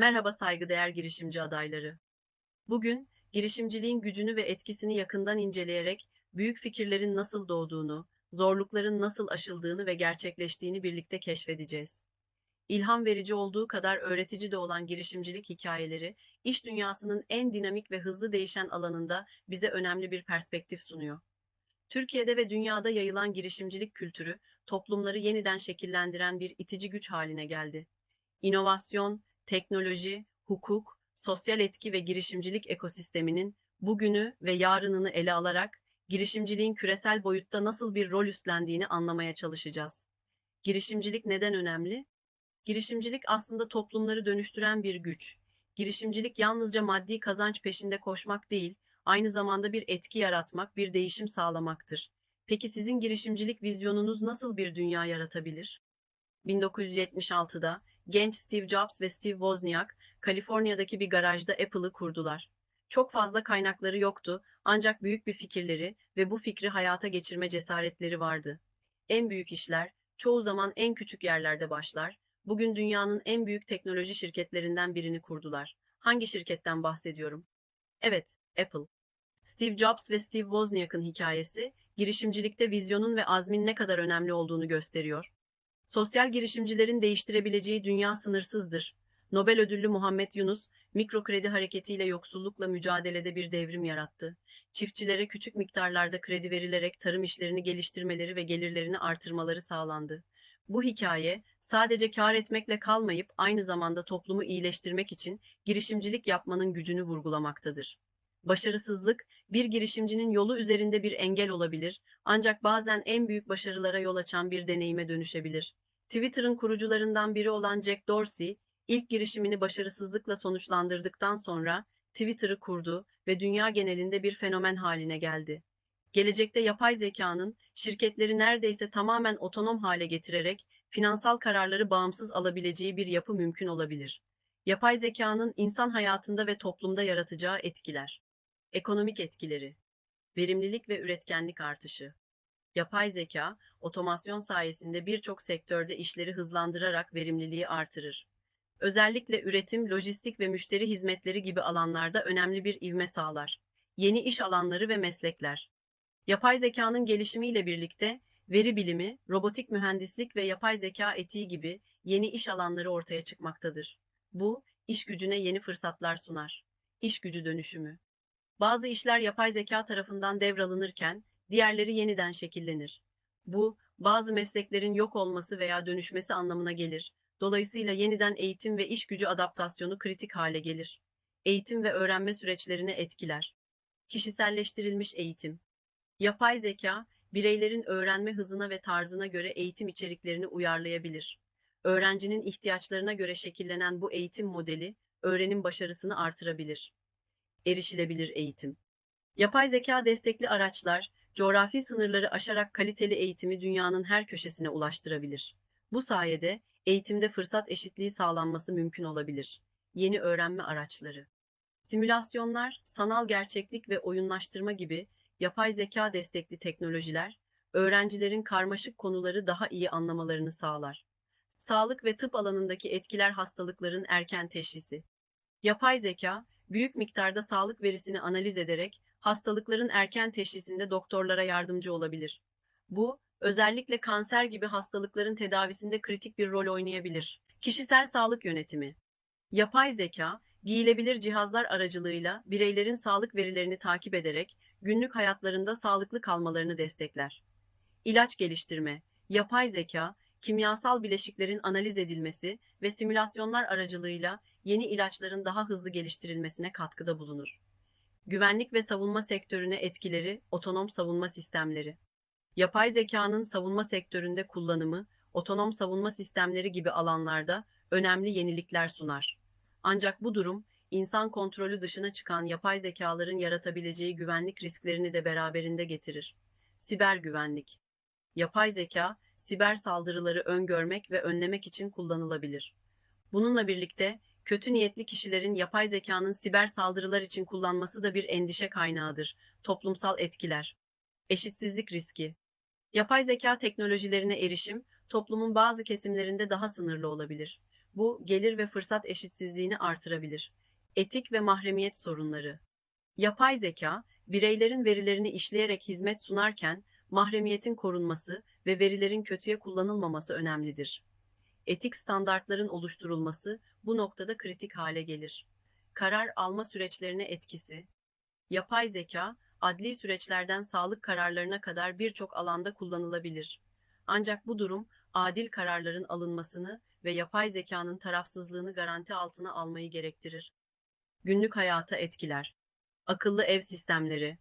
Merhaba saygıdeğer girişimci adayları. Bugün girişimciliğin gücünü ve etkisini yakından inceleyerek büyük fikirlerin nasıl doğduğunu, zorlukların nasıl aşıldığını ve gerçekleştiğini birlikte keşfedeceğiz. İlham verici olduğu kadar öğretici de olan girişimcilik hikayeleri, iş dünyasının en dinamik ve hızlı değişen alanında bize önemli bir perspektif sunuyor. Türkiye'de ve dünyada yayılan girişimcilik kültürü, toplumları yeniden şekillendiren bir itici güç haline geldi. İnovasyon, teknoloji, hukuk, sosyal etki ve girişimcilik ekosisteminin bugünü ve yarınını ele alarak girişimciliğin küresel boyutta nasıl bir rol üstlendiğini anlamaya çalışacağız. Girişimcilik neden önemli? Girişimcilik aslında toplumları dönüştüren bir güç. Girişimcilik yalnızca maddi kazanç peşinde koşmak değil, aynı zamanda bir etki yaratmak, bir değişim sağlamaktır. Peki sizin girişimcilik vizyonunuz nasıl bir dünya yaratabilir? 1976'da genç Steve Jobs ve Steve Wozniak, Kaliforniya'daki bir garajda Apple'ı kurdular. Çok fazla kaynakları yoktu ancak büyük bir fikirleri ve bu fikri hayata geçirme cesaretleri vardı. En büyük işler çoğu zaman en küçük yerlerde başlar. Bugün dünyanın en büyük teknoloji şirketlerinden birini kurdular. Hangi şirketten bahsediyorum? Evet, Apple. Steve Jobs ve Steve Wozniak'ın hikayesi, girişimcilikte vizyonun ve azmin ne kadar önemli olduğunu gösteriyor. Sosyal girişimcilerin değiştirebileceği dünya sınırsızdır. Nobel ödüllü Muhammed Yunus, mikrokredi hareketiyle yoksullukla mücadelede bir devrim yarattı. Çiftçilere küçük miktarlarda kredi verilerek tarım işlerini geliştirmeleri ve gelirlerini artırmaları sağlandı. Bu hikaye, sadece kar etmekle kalmayıp aynı zamanda toplumu iyileştirmek için girişimcilik yapmanın gücünü vurgulamaktadır. Başarısızlık, bir girişimcinin yolu üzerinde bir engel olabilir, ancak bazen en büyük başarılara yol açan bir deneyime dönüşebilir. Twitter'ın kurucularından biri olan Jack Dorsey, ilk girişimini başarısızlıkla sonuçlandırdıktan sonra Twitter'ı kurdu ve dünya genelinde bir fenomen haline geldi. Gelecekte yapay zekanın şirketleri neredeyse tamamen otonom hale getirerek finansal kararları bağımsız alabileceği bir yapı mümkün olabilir. Yapay zekanın insan hayatında ve toplumda yaratacağı etkiler. Ekonomik etkileri. Verimlilik ve üretkenlik artışı. Yapay zeka, otomasyon sayesinde birçok sektörde işleri hızlandırarak verimliliği artırır. Özellikle üretim, lojistik ve müşteri hizmetleri gibi alanlarda önemli bir ivme sağlar. Yeni iş alanları ve meslekler. Yapay zekanın gelişimiyle birlikte veri bilimi, robotik mühendislik ve yapay zeka etiği gibi yeni iş alanları ortaya çıkmaktadır. Bu, iş gücüne yeni fırsatlar sunar. İş gücü dönüşümü. Bazı işler yapay zeka tarafından devralınırken, diğerleri yeniden şekillenir. Bu, bazı mesleklerin yok olması veya dönüşmesi anlamına gelir. Dolayısıyla yeniden eğitim ve iş gücü adaptasyonu kritik hale gelir. Eğitim ve öğrenme süreçlerini etkiler. Kişiselleştirilmiş eğitim. Yapay zeka, bireylerin öğrenme hızına ve tarzına göre eğitim içeriklerini uyarlayabilir. Öğrencinin ihtiyaçlarına göre şekillenen bu eğitim modeli, öğrenim başarısını artırabilir. Erişilebilir eğitim. Yapay zeka destekli araçlar, coğrafi sınırları aşarak kaliteli eğitimi dünyanın her köşesine ulaştırabilir. Bu sayede eğitimde fırsat eşitliği sağlanması mümkün olabilir. Yeni öğrenme araçları. Simülasyonlar, sanal gerçeklik ve oyunlaştırma gibi yapay zeka destekli teknolojiler, öğrencilerin karmaşık konuları daha iyi anlamalarını sağlar. Sağlık ve tıp alanındaki etkiler hastalıkların erken teşhisi. Yapay zeka, büyük miktarda sağlık verisini analiz ederek hastalıkların erken teşhisinde doktorlara yardımcı olabilir. Bu, özellikle kanser gibi hastalıkların tedavisinde kritik bir rol oynayabilir. Kişisel sağlık yönetimi. Yapay zeka, giyilebilir cihazlar aracılığıyla bireylerin sağlık verilerini takip ederek günlük hayatlarında sağlıklı kalmalarını destekler. İlaç geliştirme. Yapay zeka, kimyasal bileşiklerin analiz edilmesi ve simülasyonlar aracılığıyla yeni ilaçların daha hızlı geliştirilmesine katkıda bulunur. Güvenlik ve savunma sektörüne etkileri, otonom savunma sistemleri. Yapay zekanın savunma sektöründe kullanımı, otonom savunma sistemleri gibi alanlarda önemli yenilikler sunar. Ancak bu durum, insan kontrolü dışına çıkan yapay zekaların yaratabileceği güvenlik risklerini de beraberinde getirir. Siber güvenlik. Yapay zeka, siber saldırıları öngörmek ve önlemek için kullanılabilir. Bununla birlikte kötü niyetli kişilerin yapay zekanın siber saldırılar için kullanması da bir endişe kaynağıdır. Toplumsal etkiler. Eşitsizlik riski. Yapay zeka teknolojilerine erişim, toplumun bazı kesimlerinde daha sınırlı olabilir. Bu, gelir ve fırsat eşitsizliğini artırabilir. Etik ve mahremiyet sorunları. Yapay zeka, bireylerin verilerini işleyerek hizmet sunarken, mahremiyetin korunması ve verilerin kötüye kullanılmaması önemlidir. Etik standartların oluşturulması bu noktada kritik hale gelir. Karar alma süreçlerine etkisi. Yapay zeka, adli süreçlerden sağlık kararlarına kadar birçok alanda kullanılabilir. Ancak bu durum, adil kararların alınmasını ve yapay zekanın tarafsızlığını garanti altına almayı gerektirir. Günlük hayata etkiler. Akıllı ev sistemleri.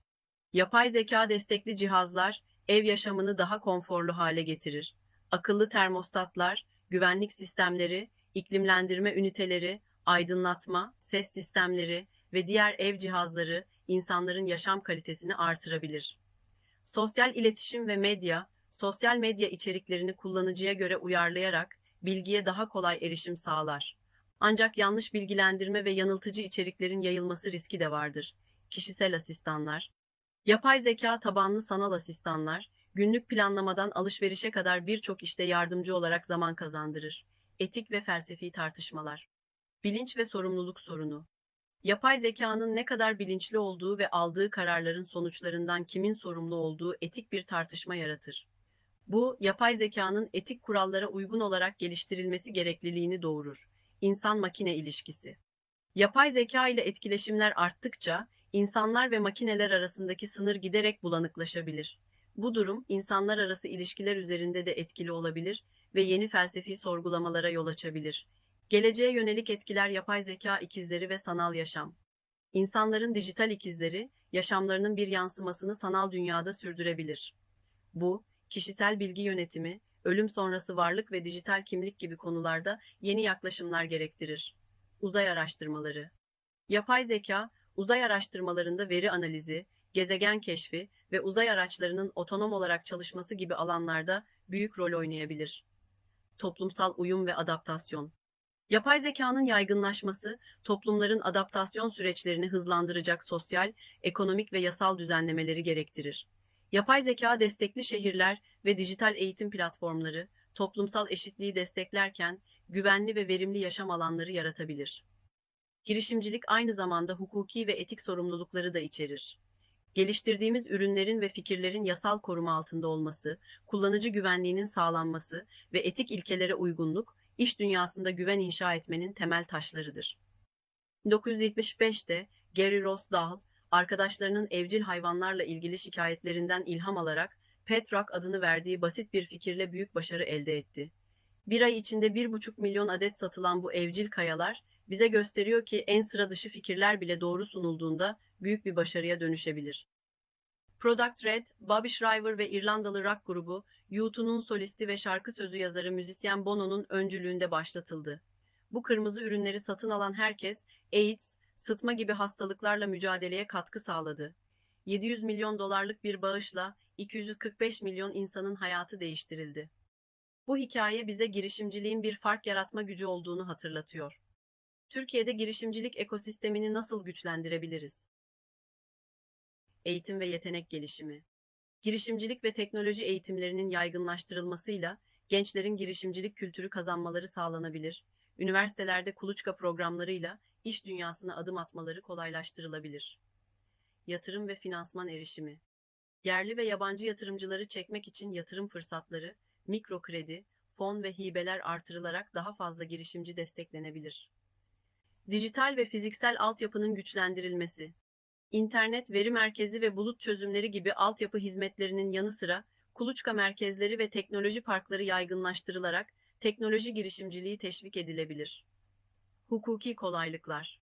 Yapay zeka destekli cihazlar ev yaşamını daha konforlu hale getirir. Akıllı termostatlar, güvenlik sistemleri, iklimlendirme üniteleri, aydınlatma, ses sistemleri ve diğer ev cihazları insanların yaşam kalitesini artırabilir. Sosyal iletişim ve medya, sosyal medya içeriklerini kullanıcıya göre uyarlayarak bilgiye daha kolay erişim sağlar. Ancak yanlış bilgilendirme ve yanıltıcı içeriklerin yayılması riski de vardır. Kişisel asistanlar, yapay zeka tabanlı sanal asistanlar, günlük planlamadan alışverişe kadar birçok işte yardımcı olarak zaman kazandırır. Etik ve felsefi tartışmalar. Bilinç ve sorumluluk sorunu. Yapay zekanın ne kadar bilinçli olduğu ve aldığı kararların sonuçlarından kimin sorumlu olduğu etik bir tartışma yaratır. Bu, yapay zekanın etik kurallara uygun olarak geliştirilmesi gerekliliğini doğurur. İnsan-makine ilişkisi. Yapay zeka ile etkileşimler arttıkça, insanlar ve makineler arasındaki sınır giderek bulanıklaşabilir. Bu durum, insanlar arası ilişkiler üzerinde de etkili olabilir ve yeni felsefi sorgulamalara yol açabilir. Geleceğe yönelik etkiler yapay zeka ikizleri ve sanal yaşam. İnsanların dijital ikizleri, yaşamlarının bir yansımasını sanal dünyada sürdürebilir. Bu, kişisel bilgi yönetimi, ölüm sonrası varlık ve dijital kimlik gibi konularda yeni yaklaşımlar gerektirir. Uzay araştırmaları. Yapay zeka, uzay araştırmalarında veri analizi, gezegen keşfi ve uzay araçlarının otonom olarak çalışması gibi alanlarda büyük rol oynayabilir. Toplumsal uyum ve adaptasyon. Yapay zekanın yaygınlaşması, toplumların adaptasyon süreçlerini hızlandıracak sosyal, ekonomik ve yasal düzenlemeleri gerektirir. Yapay zeka destekli şehirler ve dijital eğitim platformları, toplumsal eşitliği desteklerken güvenli ve verimli yaşam alanları yaratabilir. Girişimcilik aynı zamanda hukuki ve etik sorumlulukları da içerir. Geliştirdiğimiz ürünlerin ve fikirlerin yasal koruma altında olması, kullanıcı güvenliğinin sağlanması ve etik ilkelere uygunluk, iş dünyasında güven inşa etmenin temel taşlarıdır. 1975'te Gary Ross Dahl, arkadaşlarının evcil hayvanlarla ilgili şikayetlerinden ilham alarak Petrak adını verdiği basit bir fikirle büyük başarı elde etti. Bir ay içinde 1,5 milyon adet satılan bu evcil kayalar bize gösteriyor ki en sıra dışı fikirler bile doğru sunulduğunda büyük bir başarıya dönüşebilir. Product Red, Bobby Shriver ve İrlandalı rock grubu U2'nun solisti ve şarkı sözü yazarı müzisyen Bono'nun öncülüğünde başlatıldı. Bu kırmızı ürünleri satın alan herkes AIDS, sıtma gibi hastalıklarla mücadeleye katkı sağladı. 700 milyon dolarlık bir bağışla 245 milyon insanın hayatı değiştirildi. Bu hikaye bize girişimciliğin bir fark yaratma gücü olduğunu hatırlatıyor. Türkiye'de girişimcilik ekosistemini nasıl güçlendirebiliriz? Eğitim ve yetenek gelişimi. Girişimcilik ve teknoloji eğitimlerinin yaygınlaştırılmasıyla gençlerin girişimcilik kültürü kazanmaları sağlanabilir. Üniversitelerde kuluçka programlarıyla iş dünyasına adım atmaları kolaylaştırılabilir. Yatırım ve finansman erişimi. Yerli ve yabancı yatırımcıları çekmek için yatırım fırsatları, mikro kredi, fon ve hibeler artırılarak daha fazla girişimci desteklenebilir. Dijital ve fiziksel altyapının güçlendirilmesi. İnternet veri merkezi ve bulut çözümleri gibi altyapı hizmetlerinin yanı sıra kuluçka merkezleri ve teknoloji parkları yaygınlaştırılarak teknoloji girişimciliği teşvik edilebilir. Hukuki kolaylıklar.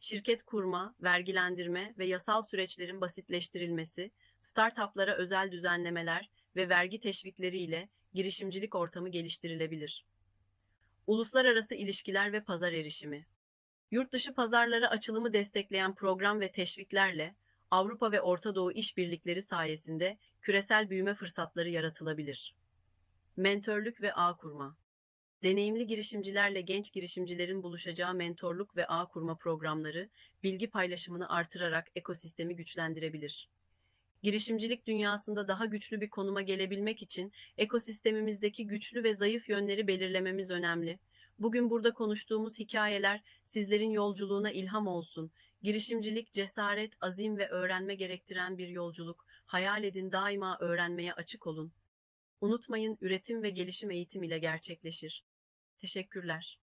Şirket kurma, vergilendirme ve yasal süreçlerin basitleştirilmesi, startuplara özel düzenlemeler ve vergi teşvikleri ile girişimcilik ortamı geliştirilebilir. Uluslararası ilişkiler ve pazar erişimi. Yurtdışı pazarlara açılımı destekleyen program ve teşviklerle Avrupa ve Orta Doğu işbirlikleri sayesinde küresel büyüme fırsatları yaratılabilir. Mentörlük ve ağ kurma. Deneyimli girişimcilerle genç girişimcilerin buluşacağı mentorluk ve ağ kurma programları bilgi paylaşımını artırarak ekosistemi güçlendirebilir. Girişimcilik dünyasında daha güçlü bir konuma gelebilmek için ekosistemimizdeki güçlü ve zayıf yönleri belirlememiz önemli. Bugün burada konuştuğumuz hikayeler sizlerin yolculuğuna ilham olsun. Girişimcilik, cesaret, azim ve öğrenme gerektiren bir yolculuk. Hayal edin daima öğrenmeye açık olun. Unutmayın üretim ve gelişim eğitim ile gerçekleşir. Teşekkürler.